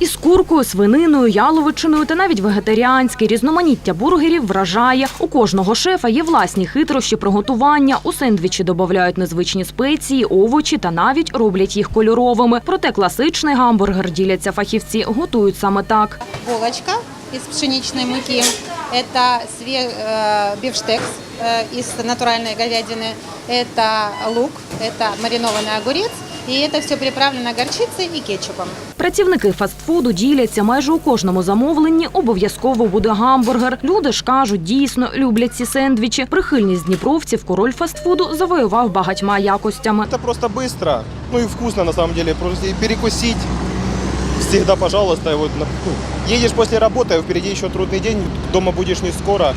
Із куркою, свининою, яловичиною та навіть вегетаріанське різноманіття бургерів вражає. У кожного шефа є власні хитрощі приготування. У сендвічі додають незвичні спеції, овочі та навіть роблять їх кольоровими. Проте класичний гамбургер діляться фахівці, готують саме так. булочка из пшеничной муки. Это све- э, бифштекс э, из натуральной говядины. Это лук, это маринованный огурец. И это все приправлено горчицей и кетчупом. Працівники фастфуду діляться майже у кожному замовленні. Обов'язково буде гамбургер. Люди ж кажуть, дійсно люблять ці сендвічі. Прихильність дніпровців король фастфуду завоював багатьма якостями. Это просто быстро, ну и вкусно на самом деле. Просто и перекусить всегда, пожалуйста. И Вот, на- ну, едешь после работы, а впереди еще трудный день, дома будешь не скоро.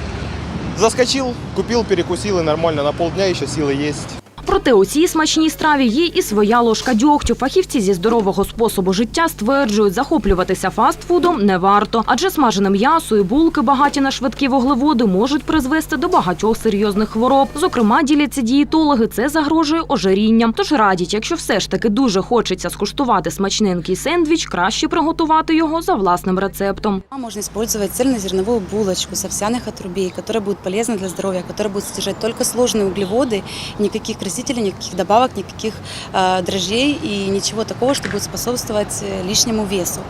Заскочил, купил, перекусил и нормально, на полдня еще силы есть. Проте у цій смачній страві є і своя ложка дьогтю. Фахівці зі здорового способу життя стверджують, захоплюватися фастфудом не варто, адже смажене м'ясо і булки, багаті на швидкі вуглеводи, можуть призвести до багатьох серйозних хвороб. Зокрема, діляться дієтологи, це загрожує ожирінням. Тож радять, якщо все ж таки дуже хочеться скуштувати смачненький сендвіч, краще приготувати його за власним рецептом. А Можно использовать цельнозерновую булочку с овсяных отрубей, которая будет полезна для здоровья, которая будет содержать только сложные углеводы, никаких красителей, никаких добавок, никаких э, дрожжей и ничего такого, что будет способствовать э, лишнему весу.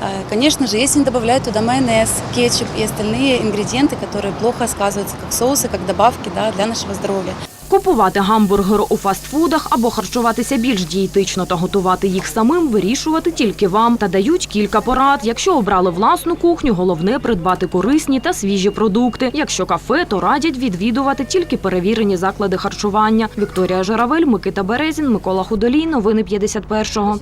Э, конечно же, если не добавляют туда майонез, кетчуп и остальные ингредиенты, которые плохо сказываются как соусы, как добавки да, для нашего здоровья. Купувати гамбургер у фастфудах або харчуватися більш дієтично та готувати їх самим вирішувати тільки вам. Та дають кілька порад. Якщо обрали власну кухню, головне придбати корисні та свіжі продукти. Якщо кафе, то радять відвідувати тільки перевірені заклади харчування. Вікторія Журавель, Микита Березін, Микола Худолій. Новини 51-го.